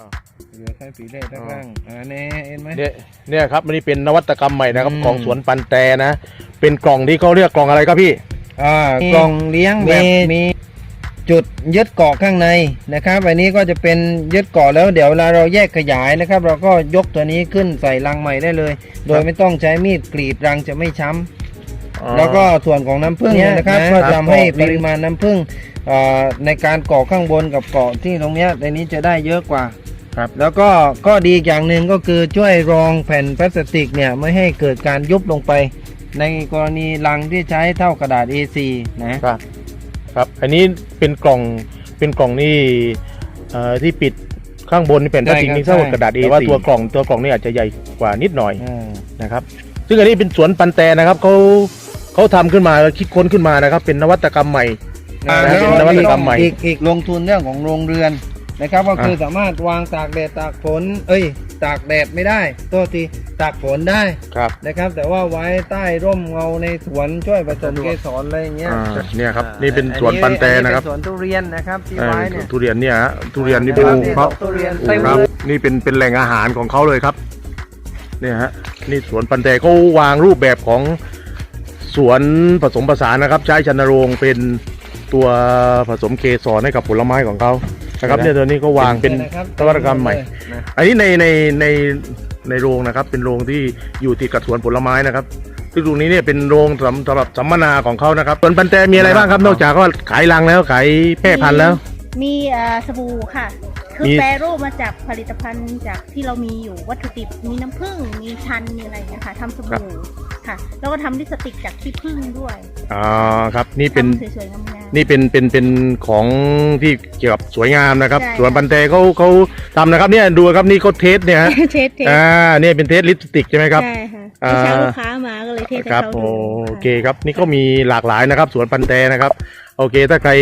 อ่าเหลือแค่ปีเล่ตั้งล่างอ่าแน่เห็นไหมเนี่ยเนี่ยครับมันนี่เป็นนวัตกรรมใหม่นะครับอืมของสวนปันแตนะ เป็นกล่องที่เขาเรียกกล่องอะไรครับพี่อ่ากล่องเลี้ยงแบบมีจุดยึดเกาะข้างในนะครับอันนี้ก็จะเป็นยึดเกาะแล้วเดี๋ยวเวลาเราแยกขยายนะครับ เราก็ยกตัวนี้ขึ้นใส่รังใหม่ได้เลย โดยไม่ต้องใช้มีดกรีดรังจะไม่ช้ำแล้วก็ส่วนของน้ำผึ้งเนี่ยนะครับนะก็ครับทำให้ปริมาณน้ำผึ้งเอ่อในการเกาะข้างบนกับเกาะที่ตรงเนี้ยในนี้จะได้เยอะกว่า ครับแล้วก็ก็ดีอีกอย่างหนึ่งก็คือช่วยรองแผ่นพลาสติกเนี่ยไม่ให้เกิดการยุบลงไป ในกรณีรังที่ใช้เท่ากระดาษ A4 นะครับครับอันนี้เป็นกล่องเป็นกล่องนี่เอ่อที่ปิดข้างบนนี่เป็นพลาสติกใช่ครับนี่เท่ากับกระดาษ A แต่ว่า A4 ตัวกล่องตัวกล่องนี่อาจจะใหญ่กว่านิดหน่อย อ่า นะครับซึ่งอันนี้เป็นสวนปันแตนะครับเขาเขาทำขึ้นมาคิดค้นขึ้นมานะครับ เป็นนวัตกรรมใหม่ อ่า นะแล้วเป็นนวัตกรรมใหม่ อีกอีกลงทุนเรื่องของโรงเรือน นะครับก็คือสามารถวางตากแดดตากฝน เอ้ย ตากแดดไม่ได้โทษทีตากฝนได้ครับนะครับ แต่ว่าไว้ใต้ร่มเงาในสวนช่วยผสมเกสรอะไรอย่างเงี้ยอ่าเนี่ยครับอ่านี่เป็นสวนปันแตนะครับอัเป็สวนทุเรียนนะครับที่เอ่อไว้เนี่ยทุเรียนเนี่ยฮะทุเรียนนี่เป็นครับเขาทุเรียนโอ้เต็มครับเลยนี่เป็นเป็นแหล่งอาหารของเขาเลยครับเนี่ยฮะนี่สวนปันแตเขาวางรูปแบบของสวนผสมผสานนะครับ ใช้ชันโรงเป็นตัวผสมเกสรให้กับผลไม้ของเขา นะครับเนี่ยตัวนี้ก็วางเป็นยะคบนวัตกรรมใหม่นะอันนี้ในในในในโรงนะครับ เป็นโรงที่อยู่ติดกับสวนผลไม้นะครับซึ่งตรงนี้เนี่ยเป็นโรงสำสำหรับสัมมนาของเขานะครับสวนปันแตมีอะไรบ้างครับนอกจากว่าขายรังแล้วขายแพร่พันธุ์แล้ว มีเอ่อสบู่ค่ะ คือมี แปรรูปมาจากผลิตภัณฑ์จากที่เรามีอยู่วัตถุดิบมีน้ำผึ้งมีชันมีอะไรอย่างเงี้ยค่ะทำสบู่ค่ะ แล้วก็ทำลิปสติกจากขี้ผึ้งด้วยอ๋อครับ นี่เป็นทำสวยๆงามๆ นี่เป็นเป็นเป็นของที่เกี่ยวกับสวยงามนะครับ ใช่ส่วนปันเตเขาเขาทำนะครับเนี่ยดูครับนี่เขาเทสเนี่ยฮะเทสเทสอ่าเนี่ยเป็นเทสลิปสติกใช่ไหมครับ ใช่ค่ะอ่าเมื่อเช้าลูกค้ามาก็เลยเทสให้ครับเขาโอดูเคครับนี่ก็มีหลากหลายนะครับ สวนปันเตนะครับ โอเค ถ้าใคร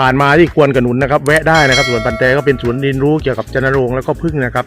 ผ่านมาที่ควรกระหนุนนะครับ แวะได้นะครับสวนปันเตก็เป็นสวนเรียนรู้เกี่ยวกับจันทโรงแล้วก็พึ่งนะครับ